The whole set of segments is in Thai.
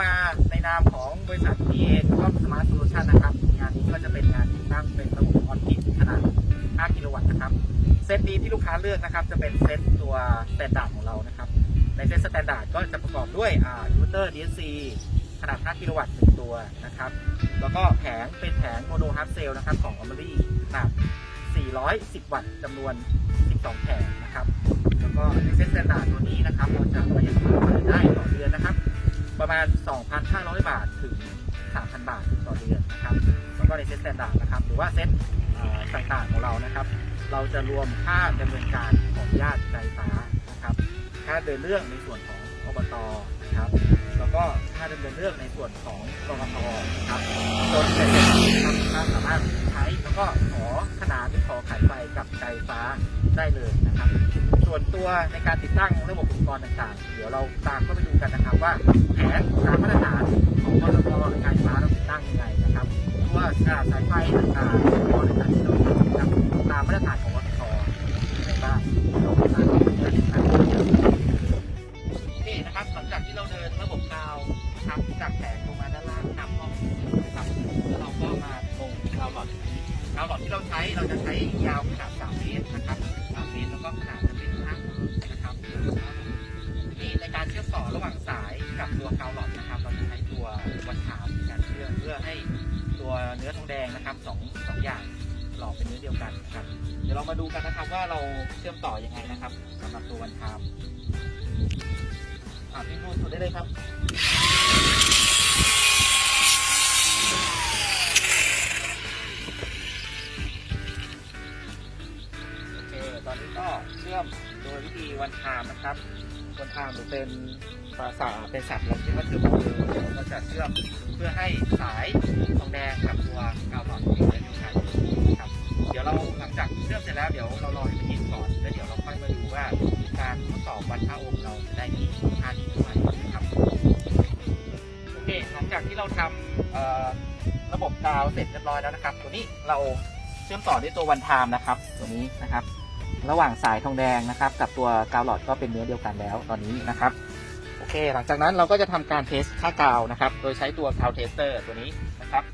มาในนามของบริษัทเอ็ก็สมาร์ทโซลูชันนะครับ งานนี้ก็จะเป็นงานติดตั้งเป็นระบบออนกิดขนาด 5 กิโลวัตต์นะครับ เซตนี้ที่ลูกค้าเลือกนะครับ จะเป็นเซตตัวสแตนดาร์ดของเรานะครับ ในเซตสแตนดาร์ดก็จะประกอบด้วยอ่ายูเตอร์ดี DSC ขนาด 5 กิโลวัตต์1ตัวนะครับ แล้วก็แผงเป็นแผงโมโนฮับเซลนะครับของออมรี่ขนาด 410 วัตต์จำนวน 12 แผงนะครับ แล้วก็ในเซตสแตนดาร์ดตัวนี้นะครับ เราจะประหยัดพลังงานได้ต่อเดือนนะครับ ประมาณ 2,500 บาทถึง 3,000 บาทต่อเดือนนะครับแล้วก็ในเซ็ตแตนดาร์ดนะครับ หรือว่าเซ็ตต่างๆของเรานะครับ เราจะรวมค่าดำเนินการของญาติไฟฟ้านะครับค่าเดินเรื่องในส่วนของอบตนะครับ แล้วก็ค่าดำเนินเรื่องในส่วนของกรกตนะครับจนเสร็จนะครับสามารถใช้แล้วก็ ขอขนานหรือขอขายไฟกับไกฟ้าได้เลยนะครับ ส่วนตัวในการติดตั้งระบบอุปกรณ์ต่างๆ เดี๋ยวเราตามเข้าไปดูกันนะครับว่าแผนตามมาตรฐานของกรกตการไฟฟ้าเราติดตั้งยังไงนะครับว่าสายไฟต่างๆ ที่เราใช้เราจะใช้ยาวขนาด3เมตรนะครับ3เมตรแล้วก็ขนาดจะเป็น5นะครับนี่ในการเชื่อมต่อระหว่างสายกับตัวกาวหลอดนะครับ เราจะใช้ตัววันถามในการเชื่อมเพื่อให้ตัวเนื้อทองแดงนะครับสองสองอย่างหล่อเป็นเนื้อเดียวกันนะครับ เดี๋ยวเรามาดูกันนะครับว่าเราเชื่อมต่อยังไงนะครับสำหรับตัววันทามอ่าพี่พูดสุดได้เลยครับ เชื่อมโดยวิธีวันไทม์นะครับวันไทม์หรือเป็นภาษาเป็นศัพท์เราเรียกว่าเทอร์โมเดี๋ยวเราจะเชื่อมเพื่อให้สายทองแดงกับตัวกาวหลอดอยู่ในเดียวกันนะครับ เดี๋ยวเราหลังจากเชื่อมเสร็จแล้วเดี๋ยวเรารอให้มันเย็นก่อนแล้วเดี๋ยวเราค่อยมาดูว่าการทดสอบวัดค่าโอห์เราจะได้มีค่าที่เท่าไหร่ครับโอเคหลังจากที่เราทำระบบกาวเสร็จเรียบร้อยแล้วนะครับ ตัวนี้เราเชื่อมต่อด้วยตัววันไทม์นะครับ ตัวนี้นะครับ ระหว่างสายทองแดงนะครับ กับตัวกาวหลอดก็เป็นเนื้อเดียวกันแล้วตอนนี้นะครับโอเค หลังจากนั้นเราก็จะทำการเทสค่ากาวนะครับ โดยใช้ตัวกาวเทสเตอร์ตัวนี้นะครับ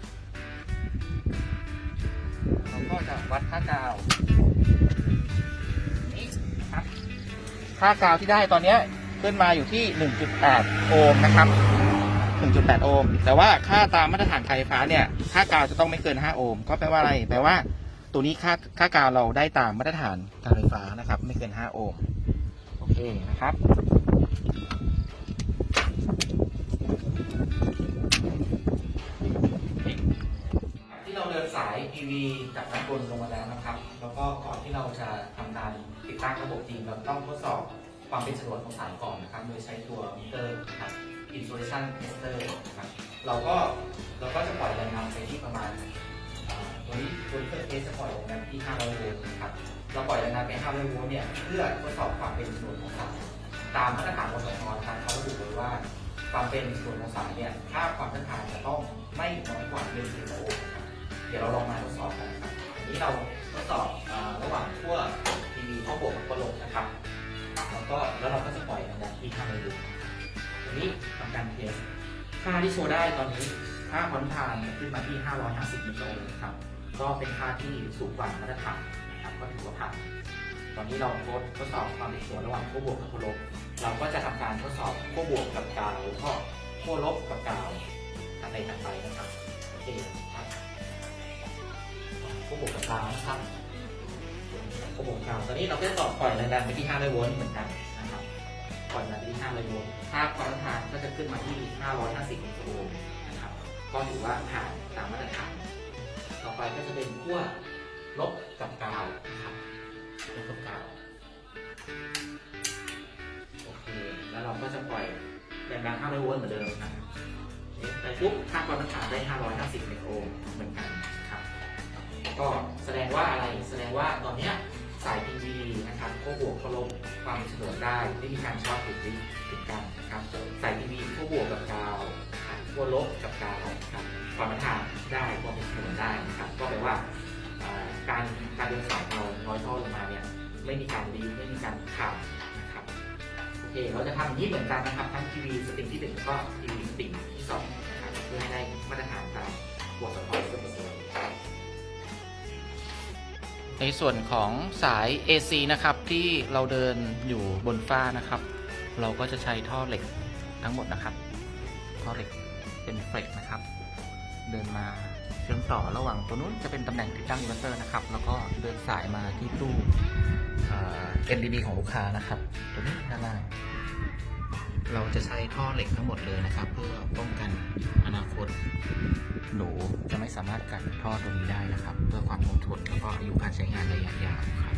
เราก็จะวัดค่ากาวนี่ครับค่ากาวที่ได้ตอนนี้ขึ้นมาอยู่ที่ 1.8 โอห์มนะครับ 1.8 โอห์มแต่ว่าค่าตามมาตรฐานไฟฟ้าเนี่ยค่ากาวจะต้องไม่เกิน 5 โอห์มก็แปลว่าอะไรแปลว่า ตัวนี้ค่าค่ากาวเราได้ตามมาตรฐานการไฟฟ้านะครับ ไม่เกิน 5 โอห์มโอเคนะครับ ที่เราเดินสาย PV จากด้านบนลงมาแล้วนะครับ แล้วก็ก่อนที่เราจะทำการติดตั้งระบบจริงเราต้องทดสอบความเป็นฉนวนของสายก่อนนะครับ โดยใช้ตัวมิเตอร์นะครับ insulation tester นะครับ เราก็เราก็จะปล่อยแรงงานไปที่ประมาณ ตัวนี้ตัวนี้เครื่องเทสจะปล่อยแรงงานที่ 500 โวลต์นะครับ เราปล่อยแรงงานไป 500 โวลต์เนี่ย เพื่อทดสอบความเป็นฉนวนของสายตามมาตรฐานของสทนะครับเขาระบุไว้ว่า ความเป็นฉนวนของสายเนี่ยค่าความต้านทานจะต้องไม่น้อยกว่า1กิโลโอห์มครับเดี๋ยวเราลองมาทดสอบกันนะครับ อันนี้เราทดสอบระหว่างขั้วทีวีข้อบวกกับขั้วลบนะครับ แล้วก็แล้วเราก็จะปล่อยแรงดันที่ข้างในดูตัวนี้ทำการเทสค่าที่โชว์ได้ตอนนี้ค่าความต้านทานขึ้นมาที่ 550 มิลลิโอห์มครับ ก็เป็นค่าที่สูงกว่ามาตรฐานนะครับก็ถือว่าผ่านตอนนี้เราทดทดสอบความเป็นส่วนระหว่างขั้วบวกกับขั้วลบ เราก็จะทำการทดสอบขั้วบวกกับกาวแล้วก็ขั้วลบกับกาวในถัดไปนะครับโอเคครับผู้บวกกับกาวนะครับผู้วบวกกับกาวตอนนี้เราก็จะต่อปล่อยแรงดันไปที่500โวลต์เหมือนกันนะครับปล่อยแรงดันไปที่500โวลต์ค่าความต้านทานก็จะขึ้นมาที่ 550มิลลิโอห์มนะครับก็ถือว่าผ่านตามมาตรฐาน ไปก็จะเป็นขั้วลบกับกาวนะครับลบกับกาวโอเค แล้วเราก็จะปล่อยแรงดัน500โวลต์เหมือนเดิมนะไปปุ๊บค่าความต้านทานได้ 550มิลลิโอห์มเหมือนกันครับ ก็แสดงว่าอะไรแสดงว่าตอนเนี้ยสาย PV นะครับขั้วบวกขั้วลบความเฉนวนได้ไม่มีการช็อตติดลิติดกันนะครับสาย PV ขั้วบวกกับกาวครับ ขั้วลบกับกาวนะครับความต้านทานได้ความเป็นฉนวนได้นะครับ ก็แปลว่าการการเดินสายเราน้อยท่อลงมาเนี่ยไม่มีการรีไม่มีการขาดนะครับโอเคเราจะทำอย่างนี้เหมือนกันนะครับทั้ง PV สตริงที่หนึ่งแล้วก็ PV สตริงที่สองนะครับเพื่อให้ได้มาตรฐานตามบทสะท้อนเสมอๆโอเคในส่วนของสาย AC นะครับที่เราเดินอยู่บนฟ้านะครับ เราก็จะใช้ท่อเหล็กทั้งหมดนะครับ ท่อเหล็ก เป็นเฟล็กนะครับ เดินมาเชื่อมต่อระหว่างตัวนู้นจะเป็นตำแหน่งติดตั้งอินเวอร์เตอร์นะครับ แล้วก็เดินสายมาที่ตู้เอ่อ NDB ของลูกค้านะครับ ตัวนี้ด้านล่างเราจะใช้ท่อเหล็กทั้งหมดเลยนะครับ เพื่อป้องกันอนาคต หนูจะไม่สามารถกันท่อตัวนี้ได้นะครับ เพื่อความคงทนแล้วก็อายุการใช้งานระยะยาวครับ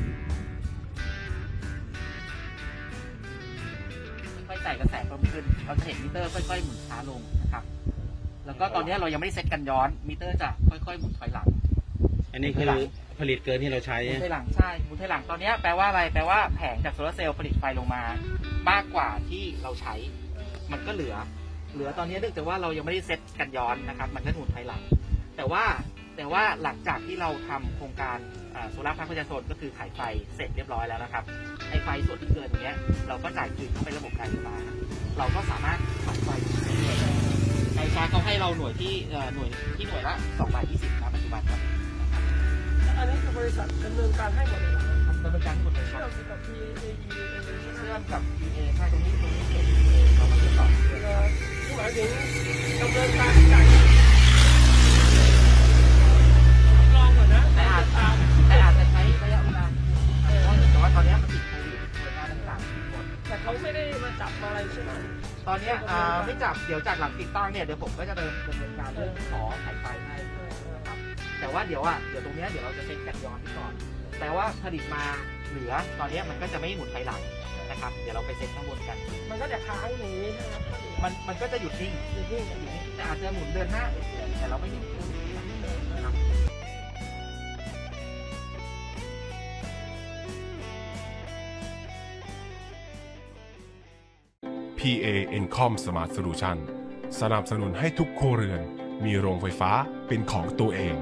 ค่อยๆใส่กระแสเพิ่มขึ้นเราจะเห็นมิเตอร์ค่อยๆหมุนช้าลงนะครับ แล้วก็ตอนนี้เรายังไม่ได้เซตกันย้อน มิเตอร์จะค่อยๆหมุนถอยหลัง อันนี้คือผลิตเกินที่เราใช้หมุนถอยหลังใช่หมุนถอยหลังตอนนี้แปลว่าอะไรแปลว่าแผงจากโซลาร์เซลล์ผลิตไฟลงมา มากกว่าที่เราใช้ มันก็เหลือ เหลือตอนนี้เนื่องจากว่าเรายังไม่ได้เซตกันย้อนนะครับ มันก็หมุนถอยหลัง แต่ว่าแต่ว่าหลังจากที่เราทำโครงการโซลาร์พาร์คประชาชนก็คือขายไฟเสร็จเรียบร้อยแล้วนะครับไอไฟส่วนที่เกินตรงเนี้ยเราก็จ่ายคืนเข้าไประบบการไฟฟ้า เราก็สามารถขายไฟ ได้ไฟฟ้าเขาให้เราหน่วยที่เอ่อหน่วยที่หน่วยละ2บาท20นะปัจจุบันครับอันนี้คือบริษัทดำเนินการให้หมดเลยเหรอครับทำดำเนินการหมดเลยคเชื่รัอบมกับ PAE เชื่อมกับ PA ใช่ตรงนี้ตรงนี้เกี่ยวกับ PA เรามาเชื่อมต่อเอ่อที่หมายถึงดำเนินการจ่ายลองก่อนนะแต่อาจตามแต่อาจจะใช้ระยะเวลาเพราะว่าแต่ว่าตอนนี้มันติดโควิดหน่วยงานต่างๆหมดแต่เขาไม่ได้มาจับมาอะไรใช่ไหม ตอนเนี้ยอ่าไม่จับเดี๋ยวจากหลังติดตั้งเนี่ยเดี๋ยวผมก็จะเดินดำเนินการเรื่องขอขายไฟให้นะครับแต่ว่าเดี๋ยวอะเดี๋ยวตรงเนี้ยเดี๋ยวเราจะเซ็ตกันย้อนไปก่อน แต่ว่าผลิตมาเหลือตอนเนี้ยมันก็จะไม่หมุนไฟหลังนะครับ เดี๋ยวเราไปเซ็ตข้างบนกัน มันก็จะค้างอย่างนี้ใช่ไหมครับมันมันก็จะหยุดนิ่งหยุดนิ่งหยุดนิ่งแต่อาจจะหมุนเดินหน้าเฉยๆแต่เราไม่เห็น PA Encom Smart Solution สนับสนุนให้ทุกครัวเรือนมีโรงไฟฟ้าเป็นของตัวเอง